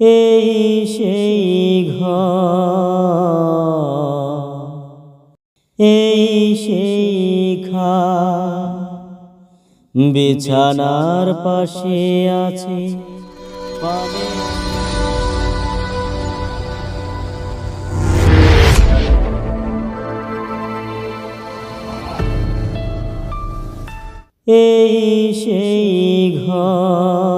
এই সেই ঘর এই সেই খা বিছানার পাশে আছে এই সেই ঘর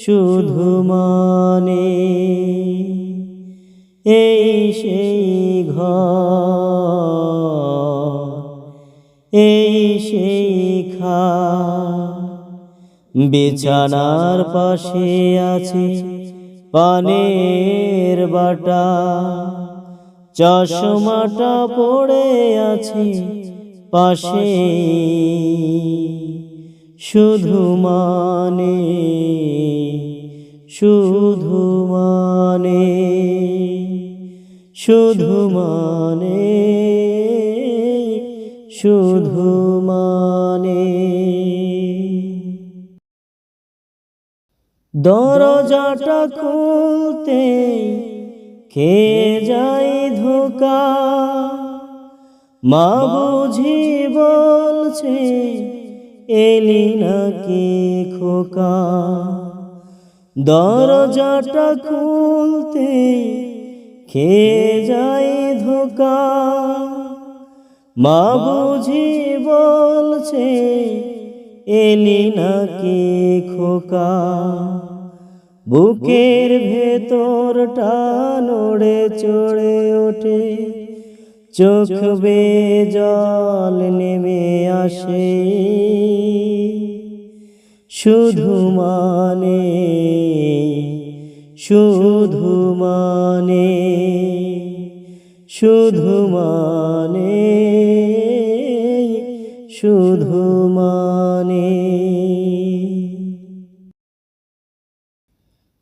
শুধু মানে এই সেই এই সেই খা বিছানার পাশে আছে পানের বাটা, চশমাটা পড়ে আছে পাশে। শুধু মানে শুধু মানে শুধু মানে শুধু মানে দরজাটা খুলতে কে যাই ধোকা? মা বুঝি বলছে, এলি নাকি খোকা? দরজাটা খুলতে কে যাই ধোকা? মা বুঝি বলছে, এলি নাকি খোকা? বুকের ভেতরটা নড়ে চড়ে ওঠে, চোখ বে জল নেমে আসে। শুধু মানে শুধু মানে শুধু মানে শুধু মানে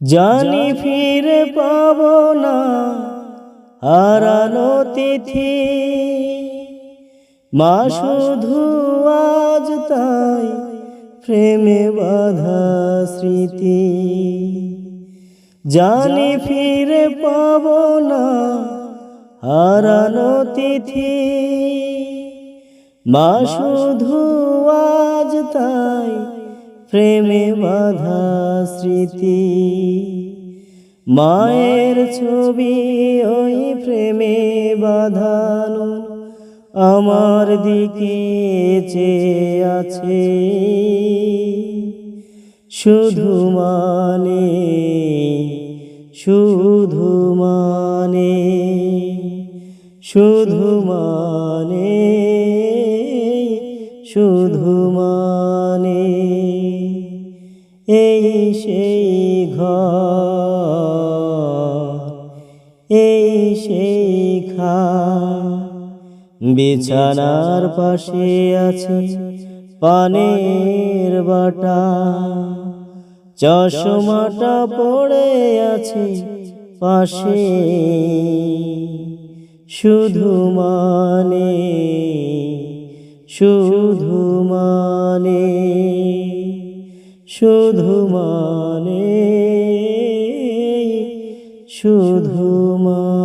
জানি ফিরে পাব না হারানো তিথি, মা শুধু আজ তাই প্রেমে বাধা স্মৃতি। জানি ফিরে পাব না হারানো তিথি। মা শুধু আজ তাই প্রেমে বাধা স্মৃতি। মায়ের ছবি ওই প্রেমে বাঁধানো আমার দিকে চেয়ে আছে। শুধু মানে শুধু মানে শুধু মানে শুধু মানে। এই সেই ঘর, এই সেই খা বিছানার পাশে আছে পানের বাটা। চশমাটা পড়ে আছি পাশে। শুধু মানে শুধু মানে শুধু মানে শুধু মানে।